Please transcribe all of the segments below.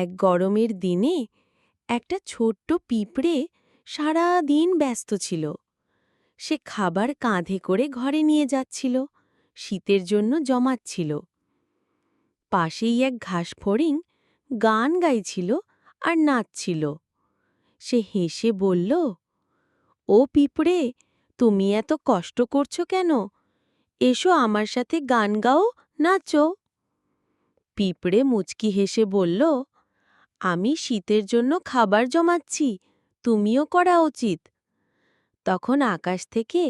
এক গরমের দিনে একটা ছোট্ট পিঁপড়ে সারা দিন ব্যস্ত ছিল। সে খাবার কাঁধে করে ঘরে নিয়ে যাচ্ছিল, শীতের জন্য জমাচ্ছিল। পাশেই এক ঘাসফড়িং গান গাইছিল আর নাচছিল। সে হেসে বলল, ও পিঁপড়ে, তুমি এত কষ্ট করছ কেন? এসো আমার সাথে গান গাও, নাচো। পিঁপড়ে মুচকি হেসে বলল আমি শীতের জন্য খাবার জমাচ্ছি, তুমিও করা উচিত। তখন আকাশ থেকে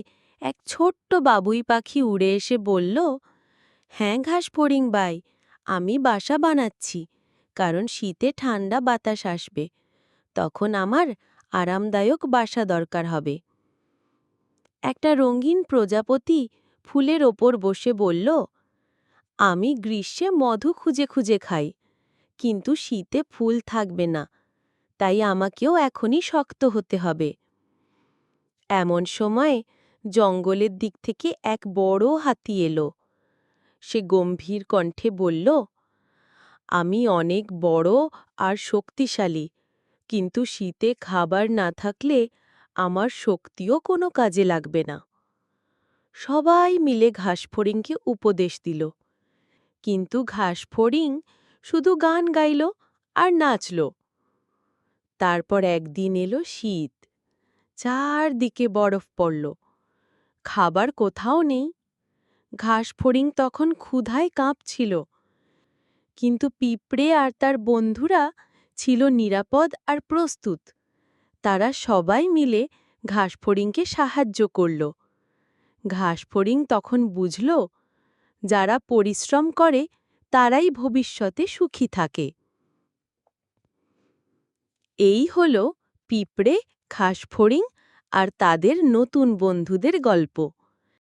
এক ছোট্ট বাবুই পাখি উড়ে এসে বলল হ্যাঁ ঘাস ফড়িং বাই আমি বাসা বানাচ্ছি, কারণ শীতে ঠান্ডা বাতাস আসবে। তখন আমার আরামদায়ক বাসা দরকার হবে। একটা রঙিন প্রজাপতি ফুলের ওপর বসে বলল, আমি গ্রীষ্মে মধু খুঁজে খুঁজে খাই কিন্তু শীতে ফুল থাকবে না, তাই আমাকেও এখনই শক্ত হতে হবে। এমন সময় জঙ্গলের দিক থেকে এক বড় হাতি এলো। সে গম্ভীর কণ্ঠে বলল, আমি অনেক বড় আর শক্তিশালী, কিন্তু শীতে খাবার না থাকলে আমার শক্তিও কোনো কাজে লাগবে না। সবাই মিলে ঘাসফড়িংকে উপদেশ দিল। কিন্তু ঘাসফড়িং শুধু গান গাইল আর নাচল। তারপর একদিন এলো শীত। চারদিকে বরফ পড়ল। খাবার কোথাও নেই। ঘাসফড়িং তখন ক্ষুধায় কাঁপছিল। কিন্তু পিঁপড়ে আর তার বন্ধুরা ছিল নিরাপদ আর প্রস্তুত। তারা সবাই মিলে ঘাসফড়িংকে সাহায্য করল। ঘাসফড়িং তখন বুঝল, যারা পরিশ্রম করে তারাই ভবিষ্যতে সুখী থাকে। এই হল পিঁপড়ে ঘাসফড়িং আর তাদের নতুন বন্ধুদের গল্প।